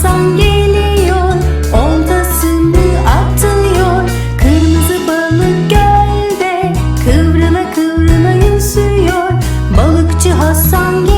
Aslan geliyor Oltasını atıyor Kırmızı balık gölde Kıvrıla kıvrıla yüzüyor. Balıkçı Hasan geliyor